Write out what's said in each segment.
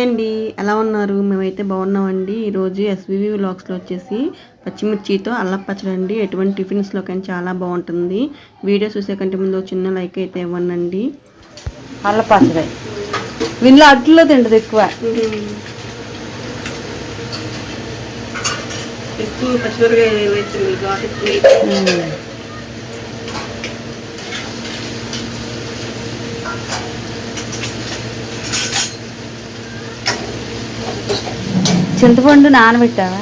అండి. ఎలా ఉన్నారు? మేమైతే బాగున్నామండి. ఈరోజు ఎస్వివి వ్లాగ్స్లో వచ్చేసి పచ్చిమిర్చితో అల్లం పచ్చడి అండి. ఎటువంటి టిఫిన్స్లో కానీ చాలా బాగుంటుంది. వీడియో చూసే కంటే ముందు చిన్న లైక్ అయితే ఇవ్వండి అల్ల పచ్చడి. వీళ్ళు అడ్డులో తింటది ఎక్కువ. ఎక్కువ చింతపండు నానబెట్టావా?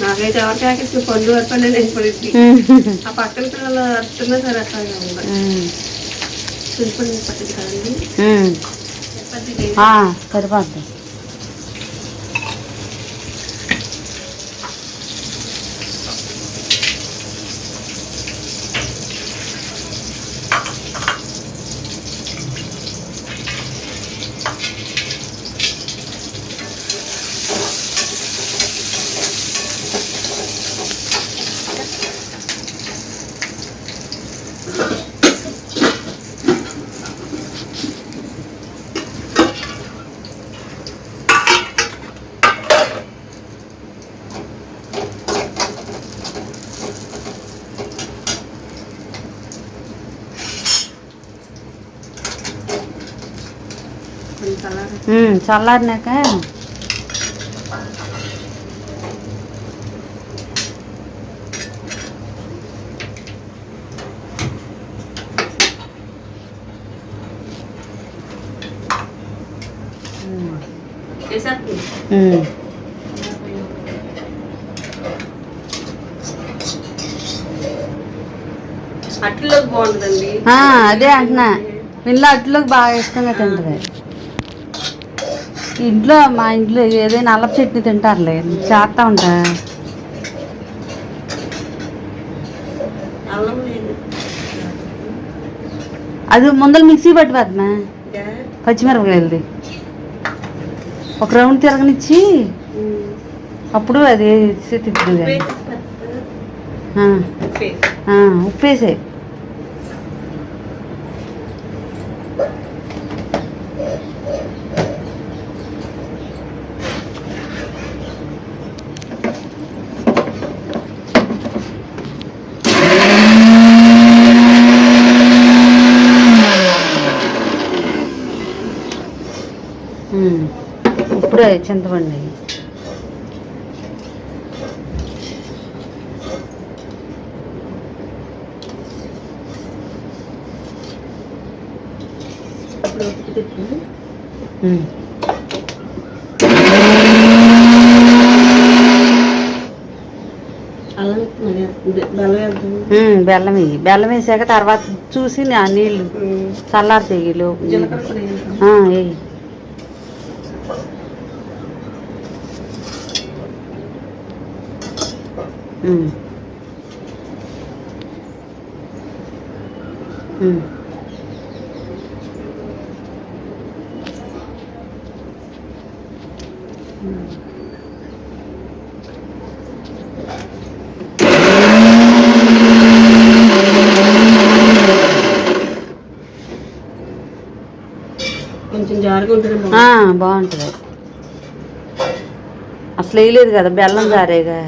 నాకైతే ఎవరికి ఆకేసి పండు పడింది ఆ పక్కన పిల్లలు అరుస్తున్నా సరే అట్లాగే సరిపోద్ది. చల్లారినాక. అట్లలోకి బాగుంటుందండి. అదే అంటున్నా. వీళ్ళు అట్లోకి బాగా ఇష్టంగా తింటది. ఇంట్లో మా ఇంట్లో ఏదైనా అల్లపు చట్నీ తింటారులే. చేస్తా ఉంటా. అది ముందర మిక్సీ పట్టిపోద్దమా ఇంకా, పచ్చిమిరపకాయలది. ఒక రౌండ్ తిరగనిచ్చి అప్పుడు అది తిప్పుతుంది ఉప్పు. ఉప్పేసే ఇప్పుడే చింతపండి. బెల్లం వేయి. బెల్లం వేసాక తర్వాత చూసి నా నీళ్ళు చల్లారి వేద్దాం. వేయి ఉమ్. ఉమ్. కొంచెం జారుగా ఉంటుంది ఆ, బాగుంటుంది. అసలు వేయలేదు కదా బెల్లం జారేగా.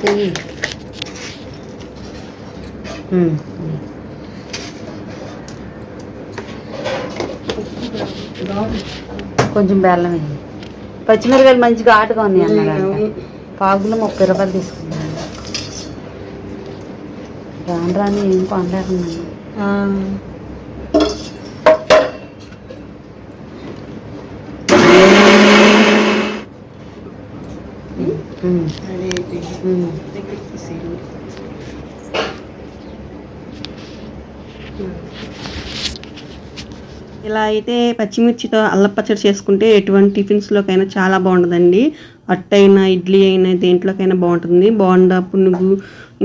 చెయ్యి ఉమ్. బాగుంది. కొంచెం బెల్లం వేయి పచ్చిమిరకాయలు మంచి ఘాటుగా ఉన్నాయి అవును. పాగులు ముప్పై రూపాయలు తీసుకున్నాను రాను రాని ఏం కొనలేకున్నాను అయిపోయింది దగ్గరికి తీసేయండి ఇలా అయితే పచ్చిమిర్చితో అల్లపచ్చడి చేసుకుంటే ఎటువంటి టిఫిన్స్లోకైనా చాలా బాగుంటుందండి అట్టైనా ఇడ్లీ అయినా దేంట్లోకైనా బాగుంటుంది. బోండా పునుగు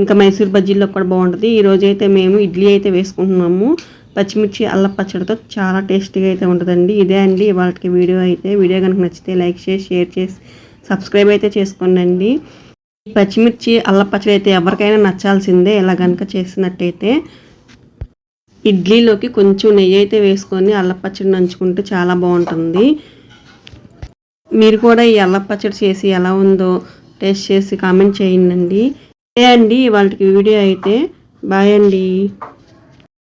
ఇంకా మైసూర్ బజ్జీల్లో కూడా బాగుంటుంది. ఈరోజైతే మేము ఇడ్లీ అయితే వేసుకుంటున్నాము. పచ్చిమిర్చి అల్లపచ్చడితో చాలా టేస్టీగా అయితే ఉంటుందండి. ఇదే అండి ఇవాళకి వీడియో అయితే. వీడియో కనుక నచ్చితే లైక్ చేసి షేర్ చేసి సబ్స్క్రైబ్ అయితే చేసుకోనండి. ఈ పచ్చిమిర్చి అల్లం పచ్చడి అయితే ఎవరికైనా నచ్చాల్సిందే ఇలా కనుక చేసినట్టయితే. ఇడ్లీలోకి కొంచెం నెయ్యి అయితే వేసుకొని అల్లం పచ్చడి నంచుకుంటే చాలా బాగుంటుంది. మీరు కూడా ఈ అల్లం పచ్చడి చేసి ఎలా ఉందో టేస్ట్ చేసి కామెంట్ చేయండి. ఏ అండి వాళ్ళకి వీడియో అయితే. బాయ్ అండి.